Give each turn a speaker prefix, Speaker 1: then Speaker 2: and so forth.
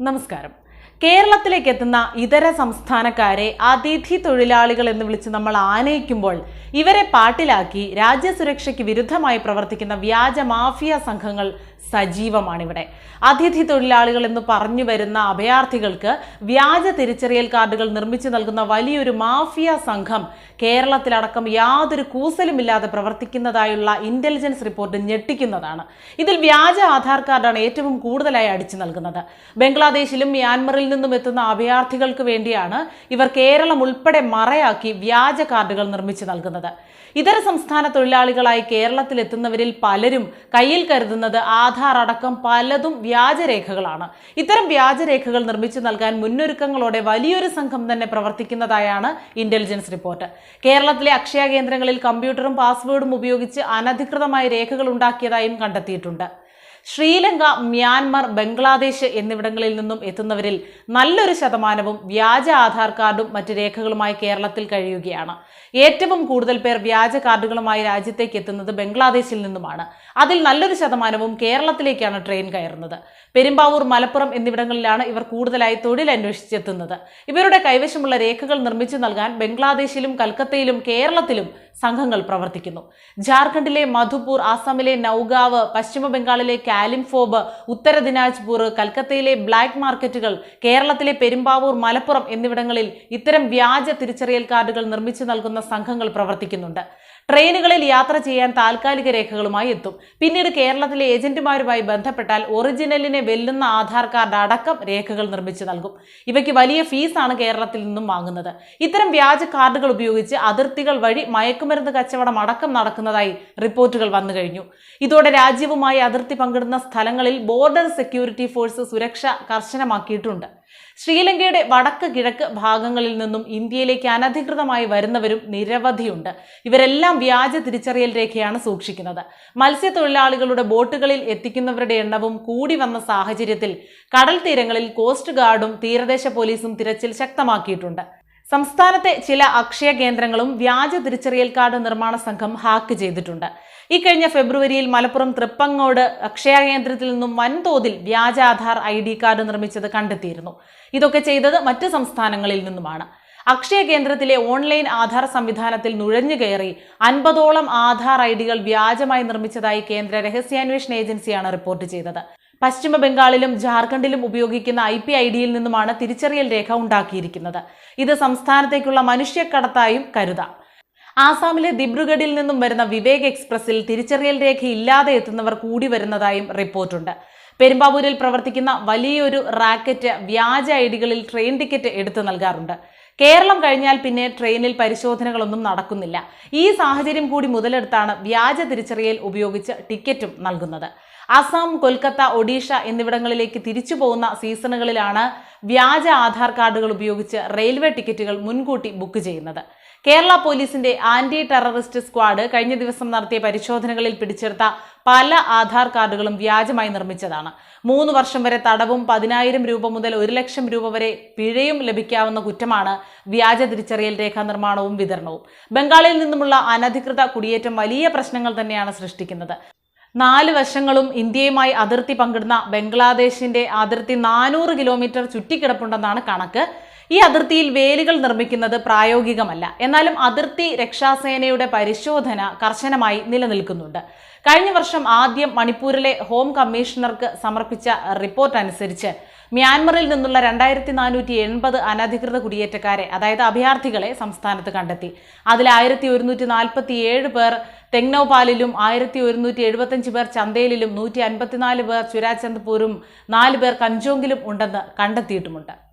Speaker 1: നമസ്കാരം. കേരളത്തിലേക്ക് എത്തുന്ന ഇതര സംസ്ഥാനക്കാരെ അതിഥി തൊഴിലാളികൾ എന്ന് വിളിച്ച് നമ്മൾ ആനയിക്കുമ്പോൾ ഇവരെ പാട്ടിലാക്കി രാജ്യസുരക്ഷയ്ക്ക് വിരുദ്ധമായി പ്രവർത്തിക്കുന്ന വ്യാജ മാഫിയ സംഘങ്ങൾ സജീവമാണിവിടെ. അതിഥി തൊഴിലാളികൾ എന്ന് പറഞ്ഞു വരുന്ന അഭയാർത്ഥികൾക്ക് വ്യാജ തിരിച്ചറിയൽ കാർഡുകൾ നിർമ്മിച്ചു നൽകുന്ന വലിയൊരു മാഫിയ സംഘം കേരളത്തിലടക്കം യാതൊരു കൂസലുമില്ലാതെ പ്രവർത്തിക്കുന്നതായുള്ള ഇന്റലിജൻസ് റിപ്പോർട്ട് ഞെട്ടിക്കുന്നതാണ്. ഇതിൽ വ്യാജ ആധാർ കാർഡാണ് ഏറ്റവും കൂടുതലായി അടിച്ചു നൽകുന്നത്. ബംഗ്ലാദേശിലും മ്യാൻമറിൽ നിന്നും എത്തുന്ന അഭയാർത്ഥികൾക്ക് വേണ്ടിയാണ് ഇവർ കേരളം ഉൾപ്പെടെ മറയാക്കി വ്യാജ കാർഡുകൾ നിർമ്മിച്ചു നൽകുന്നത്. ഇതര സംസ്ഥാന തൊഴിലാളികളായി കേരളത്തിൽ എത്തുന്നവരിൽ പലരും കയ്യിൽ കരുതുന്നത് ആധാർ അടക്കം പലതും വ്യാജരേഖകളാണ് ഇത്തരം വ്യാജരേഖകൾ നിർമ്മിച്ചു നൽകാൻ മുന്നൊരുക്കങ്ങളോടെ വലിയൊരു സംഘം തന്നെ പ്രവർത്തിക്കുന്നതായാണ് ഇന്റലിജൻസ് റിപ്പോർട്ട് കേരളത്തിലെ അക്ഷയ കേന്ദ്രങ്ങളിൽ കമ്പ്യൂട്ടറും പാസ്വേഡും ഉപയോഗിച്ച് അനധികൃതമായ രേഖകൾ ഉണ്ടാക്കിയതായും കണ്ടെത്തിയിട്ടുണ്ട്. ശ്രീലങ്ക മ്യാൻമർ ബംഗ്ലാദേശ് എന്നിവിടങ്ങളിൽ നിന്നും എത്തുന്നവരിൽ നല്ലൊരു ശതമാനവും വ്യാജ ആധാർ കാർഡും മറ്റ് രേഖകളുമായി കേരളത്തിൽ കഴിയുകയാണ്. ഏറ്റവും കൂടുതൽ പേർ വ്യാജ കാർഡുകളുമായി രാജ്യത്തേക്ക് എത്തുന്നത് ബംഗ്ലാദേശിൽ നിന്നുമാണ്. അതിൽ നല്ലൊരു ശതമാനവും കേരളത്തിലേക്കാണ് ട്രെയിൻ കയറുന്നത്. പെരുമ്പാവൂർ മലപ്പുറം എന്നിവിടങ്ങളിലാണ് ഇവർ കൂടുതലായി തൊഴിൽ അന്വേഷിച്ചെത്തുന്നത്. ഇവരുടെ കൈവശമുള്ള രേഖകൾ നിർമ്മിച്ചു നൽകാൻ ബംഗ്ലാദേശിലും കൽക്കത്തയിലും കേരളത്തിലും സംഘങ്ങൾ പ്രവർത്തിക്കുന്നു. ജാർഖണ്ഡിലെ മധുപൂർ ആസാമിലെ നൌഗാവ് പശ്ചിമ ബംഗാളിലെ കാലിംഫോബ് ഉത്തര ദിനാജ്പൂർ കൽക്കത്തയിലെ ബ്ലാക്ക് മാർക്കറ്റുകൾ കേരളത്തിലെ പെരുമ്പാവൂർ മലപ്പുറം എന്നിവിടങ്ങളിൽ ഇത്തരം വ്യാജ തിരിച്ചറിയൽ കാർഡുകൾ നിർമ്മിച്ചു നൽകുന്ന സംഘങ്ങൾ പ്രവർത്തിക്കുന്നുണ്ട്. ട്രെയിനുകളിൽ യാത്ര ചെയ്യാൻ താൽക്കാലിക രേഖകളുമായി എത്തും. പിന്നീട് കേരളത്തിലെ ഏജന്റുമാരുമായി ബന്ധപ്പെട്ടാൽ ഒറിജിനലിനെ വെല്ലുന്ന ആധാർ കാർഡ് അടക്കം രേഖകൾ നിർമ്മിച്ചു നൽകും. ഇവയ്ക്ക് വലിയ ഫീസാണ് കേരളത്തിൽ നിന്നും വാങ്ങുന്നത്. ഇത്തരം വ്യാജ കാർഡുകൾ ഉപയോഗിച്ച് അതിർത്തികൾ വഴി മയക്കുമരുന്ന് കച്ചവടം അടക്കം നടക്കുന്നതായി റിപ്പോർട്ടുകൾ വന്നു കഴിഞ്ഞു. ഇതോടെ രാജ്യവുമായി അതിർത്തി പങ്കിടുന്ന സ്ഥലങ്ങളിൽ ബോർഡർ സെക്യൂരിറ്റി ഫോഴ്സ് സുരക്ഷ കർശനമാക്കിയിട്ടുണ്ട്. ശ്രീലങ്കയുടെ വടക്ക് കിഴക്ക് ഭാഗങ്ങളിൽ നിന്നും ഇന്ത്യയിലേക്ക് അനധികൃതമായി വരുന്നവരും നിരവധിയുണ്ട്. ഇവരെല്ലാം വ്യാജ തിരിച്ചറിയൽ രേഖയാണ് സൂക്ഷിക്കുന്നത്. മത്സ്യത്തൊഴിലാളികളുടെ ബോട്ടുകളിൽ എത്തിക്കുന്നവരുടെ എണ്ണവും കൂടി വന്ന സാഹചര്യത്തിൽ കടൽ തീരങ്ങളിൽ കോസ്റ്റ് ഗാർഡും തീരദേശ പോലീസും തിരച്ചിൽ ശക്തമാക്കിയിട്ടുണ്ട്. സംസ്ഥാനത്തെ ചില അക്ഷയ കേന്ദ്രങ്ങളും വ്യാജ തിരിച്ചറിയൽ കാർഡ് നിർമ്മാണ സംഘം ഹാക്ക് ചെയ്തിട്ടുണ്ട്. ഇക്കഴിഞ്ഞ ഫെബ്രുവരിയിൽ മലപ്പുറം തൃപ്പങ്ങോട് അക്ഷയ കേന്ദ്രത്തിൽ നിന്നും വൻതോതിൽ വ്യാജ ആധാർ ഐ ഡി കാർഡ് നിർമ്മിച്ചത് കണ്ടെത്തിയിരുന്നു. ഇതൊക്കെ ചെയ്തത് മറ്റ് സംസ്ഥാനങ്ങളിൽ നിന്നുമാണ്. അക്ഷയ കേന്ദ്രത്തിലെ ഓൺലൈൻ ആധാർ സംവിധാനത്തിൽ നുഴഞ്ഞു കയറി അൻപതോളം ആധാർ ഐ ഡികൾ വ്യാജമായി നിർമ്മിച്ചതായി കേന്ദ്ര രഹസ്യാന്വേഷണ ഏജൻസിയാണ് റിപ്പോർട്ട് ചെയ്തത്. പശ്ചിമ ബംഗാളിലും ജാർഖണ്ഡിലും ഉപയോഗിക്കുന്ന ഐ പി ഐ ഡിയിൽ നിന്നുമാണ് തിരിച്ചറിയൽ രേഖ ഉണ്ടാക്കിയിരിക്കുന്നത്. ഇത് സംസ്ഥാനത്തേക്കുള്ള മനുഷ്യക്കടത്തായും കരുതാം. ആസാമിലെ ദിബ്രുഗഡിൽ നിന്നും വരുന്ന വിവേക് എക്സ്പ്രസിൽ തിരിച്ചറിയൽ രേഖ ഇല്ലാതെ എത്തുന്നവർ കൂടി വരുന്നതായും റിപ്പോർട്ടുണ്ട്. പെരുമ്പാവൂരിൽ പ്രവർത്തിക്കുന്ന വലിയൊരു റാക്കറ്റ് വ്യാജ ഐ ഡികളിൽ ട്രെയിൻ ടിക്കറ്റ് എടുത്തു നൽകാറുണ്ട്. കേരളം കഴിഞ്ഞാൽ പിന്നെ ട്രെയിനിൽ പരിശോധനകളൊന്നും നടക്കുന്നില്ല. ഈ സാഹചര്യം കൂടി മുതലെടുത്താണ് വ്യാജ തിരിച്ചറിയൽ ഉപയോഗിച്ച് ടിക്കറ്റും നൽകുന്നത്. അസം കൊൽക്കത്ത ഒഡീഷ എന്നിവിടങ്ങളിലേക്ക് തിരിച്ചു പോകുന്ന സീസണുകളിലാണ് വ്യാജ ആധാർ കാർഡുകൾ ഉപയോഗിച്ച് റെയിൽവേ ടിക്കറ്റുകൾ മുൻകൂട്ടി ബുക്ക് ചെയ്യുന്നത്. കേരള പോലീസിന്റെ ആന്റി ടെററിസ്റ്റ് സ്ക്വാഡ് കഴിഞ്ഞ ദിവസം നടത്തിയ പരിശോധനകളിൽ പിടിച്ചെടുത്ത പല ആധാർ കാർഡുകളും വ്യാജമായി നിർമ്മിച്ചതാണ്. മൂന്ന് വർഷം വരെ തടവും പതിനായിരം രൂപ മുതൽ ഒരു ലക്ഷം രൂപ വരെ പിഴയും ലഭിക്കാവുന്ന കുറ്റമാണ് വ്യാജ തിരിച്ചറിയൽ രേഖാ നിർമ്മാണവും വിതരണവും. ബംഗാളിൽ നിന്നുമുള്ള അനധികൃത കുടിയേറ്റം വലിയ പ്രശ്നങ്ങൾ തന്നെയാണ് സൃഷ്ടിക്കുന്നത്. നാല് വശങ്ങളും ഇന്ത്യയുമായി അതിർത്തി പങ്കിടുന്ന ബംഗ്ലാദേശിന്റെ അതിർത്തി നാനൂറ് കിലോമീറ്റർ ചുറ്റിക്കിടപ്പുണ്ടെന്നാണ് കണക്ക്. ഈ അതിർത്തിയിൽ വേലികൾ നിർമ്മിക്കുന്നത് പ്രായോഗികമല്ല. എന്നാലും അതിർത്തി രക്ഷാസേനയുടെ പരിശോധന കർശനമായി നിലനിൽക്കുന്നുണ്ട്. കഴിഞ്ഞ വർഷം ആദ്യം മണിപ്പൂരിലെ ഹോം കമ്മീഷണർക്ക് സമർപ്പിച്ച റിപ്പോർട്ട് അനുസരിച്ച് മ്യാൻമറിൽ നിന്നുള്ള രണ്ടായിരത്തി നാനൂറ്റി എൺപത് അനധികൃത കുടിയേറ്റക്കാരെ അതായത് അഭയാർത്ഥികളെ സംസ്ഥാനത്ത് കണ്ടെത്തി. അതിൽ ആയിരത്തി ഒരുന്നൂറ്റി നാൽപ്പത്തി ഏഴ് പേർ തെങ്നോപാലിലും ആയിരത്തി ഒരുന്നൂറ്റി എഴുപത്തഞ്ച് പേർ ചന്തയിലും നൂറ്റി അൻപത്തിനാല് പേർ ചുരാചന്ദ്പൂരും നാല് പേർ കഞ്ചോങ്കിലും ഉണ്ടെന്ന് കണ്ടെത്തിയിട്ടുമുണ്ട്.